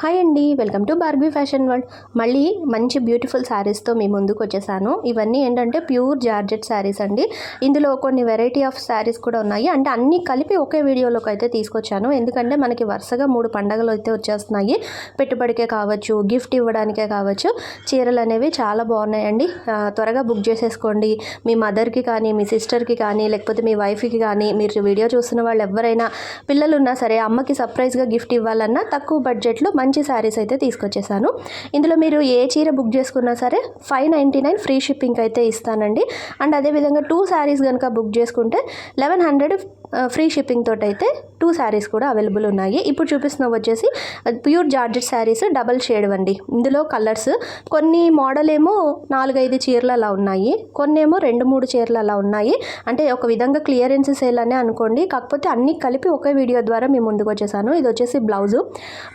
Hi అండి welcome to Barbie fashion world మళ్ళీ మంచి బ్యూటిఫుల్ శారీస్తో మీ ముందుకు వచ్చేసాను. ఇవన్నీ ఏంటంటే ప్యూర్ జార్జెట్ శారీస్ అండి. ఇందులో కొన్ని వెరైటీ ఆఫ్ శారీస్ కూడా ఉన్నాయి. అంటే అన్నీ కలిపి ఒకే వీడియోలోకి అయితే తీసుకొచ్చాను. ఎందుకంటే మనకి వరుసగా మూడు పండగలు అయితే వచ్చేస్తున్నాయి. పెట్టుబడికే కావచ్చు గిఫ్ట్ ఇవ్వడానికే కావచ్చు. చీరలు అనేవి చాలా బాగున్నాయండి. త్వరగా బుక్ చేసేసుకోండి. మీ మదర్కి కానీ మీ సిస్టర్కి కానీ లేకపోతే మీ వైఫ్కి కానీ మీరు వీడియో చూస్తున్న వాళ్ళు ఎవరైనా పిల్లలు ఉన్నా సరే అమ్మకి సర్ప్రైజ్గా గిఫ్ట్ ఇవ్వాలన్నా తక్కువ బడ్జెట్లో మంచి శారీస్ అయితే తీసుకొచ్చేసాను. ఇందులో మీరు ఏ చీర బుక్ చేసుకున్నా సరే five ninety nine free shipping అయితే ఇస్తానండి. అండ్ అదేవిధంగా టూ శారీస్ కనుక బుక్ చేసుకుంటే లెవెన్ హండ్రెడ్ ఫ్రీ షిప్పింగ్ తోటి అయితే టూ శారీస్ కూడా అవైలబుల్ ఉన్నాయి. ఇప్పుడు చూపిస్తున్న వచ్చేసి pure georgette saris double shade అండి. ఇందులో కలర్స్ కొన్ని మోడల్ ఏమో నాలుగైదు చీరలు అలా ఉన్నాయి. కొన్ని ఏమో రెండు మూడు చీరలు అలా ఉన్నాయి. అంటే ఒక విధంగా క్లియరెన్స్ సేల్ అనే అనుకోండి. కాకపోతే అన్నీ కలిపి ఒకే వీడియో ద్వారా మేము ముందుకు వచ్చేసాను. ఇది వచ్చేసి బ్లౌజు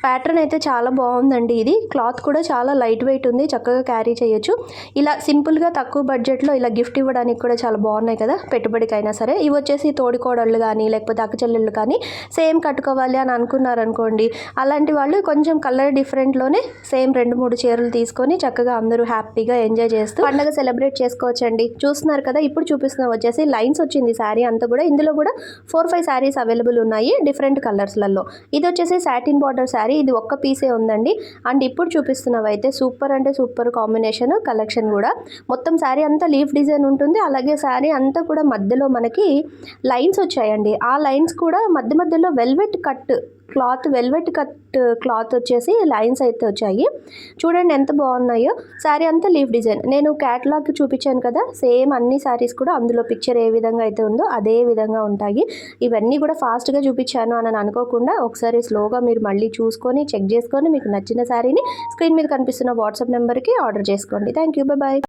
ప్యాటర్న్ అయితే చాలా బాగుందండి ఇది. క్లాత్ కూడా చాలా లైట్ వెయిట్ ఉంది. చక్కగా క్యారీ చేయొచ్చు. ఇలా సింపుల్గా తక్కువ బడ్జెట్లో ఇలా గిఫ్ట్ ఇవ్వడానికి కూడా చాలా బాగున్నాయి కదా. పెట్టుబడికైనా సరే. ఇవి వచ్చేసి తోడుకోడళ్ళు కానీ లేకపోతే అక్కచెల్లెళ్ళు కానీ సేమ్ కట్టుకోవాలి అని అనుకున్నారనుకోండి అలాంటి వాళ్ళు కొంచెం కలర్ డిఫరెంట్లోనే సేమ్ రెండు మూడు చీరలు తీసుకొని చక్కగా అందరూ హ్యాపీగా ఎంజాయ్ చేస్తూ పండగ సెలబ్రేట్ చేసుకోవచ్చండి. చూస్తున్నారు కదా ఇప్పుడు చూపిస్తున్న వచ్చేసి లైన్స్ వచ్చింది శారీ అంతా కూడా. ఇందులో కూడా ఫోర్ ఫైవ్ శారీస్ అవైలబుల్ ఉన్నాయి డిఫరెంట్ కలర్స్లలో. ఇది వచ్చేసి సాటిన్ బార్డర్ శారీ. ఇది ఒక్క పీసే ఉందండి. అండ్ ఇప్పుడు చూపిస్తున్నవి అయితే సూపర్ అంటే సూపర్ కాంబినేషన్ కలెక్షన్ కూడా. మొత్తం శారీ అంతా లీఫ్ డిజైన్ ఉంటుంది. అలాగే శారీ అంతా కూడా మధ్యలో మనకి లైన్స్ వచ్చాయి వచ్చాయండి ఆ లైన్స్ కూడా మధ్య మధ్యలో velvet cut cloth velvet cut cloth వచ్చేసి లైన్స్ అయితే వచ్చాయి. చూడండి ఎంత బాగున్నాయో. శారీ అంతా లీఫ్ డిజైన్. నేను క్యాటలాగ్ చూపించాను కదా సేమ్ అన్ని శారీస్ కూడా అందులో పిక్చర్ ఏ విధంగా అయితే ఉందో అదే విధంగా ఉంటాయి. ఇవన్నీ కూడా ఫాస్ట్గా చూపించాను అని అనుకోకుండా ఒకసారి స్లోగా మీరు మళ్ళీ చూసుకొని చెక్ చేసుకొని మీకు నచ్చిన శారీని స్క్రీన్ మీద కనిపిస్తున్న వాట్సాప్ నెంబర్కి ఆర్డర్ చేసుకోండి. Thank you bye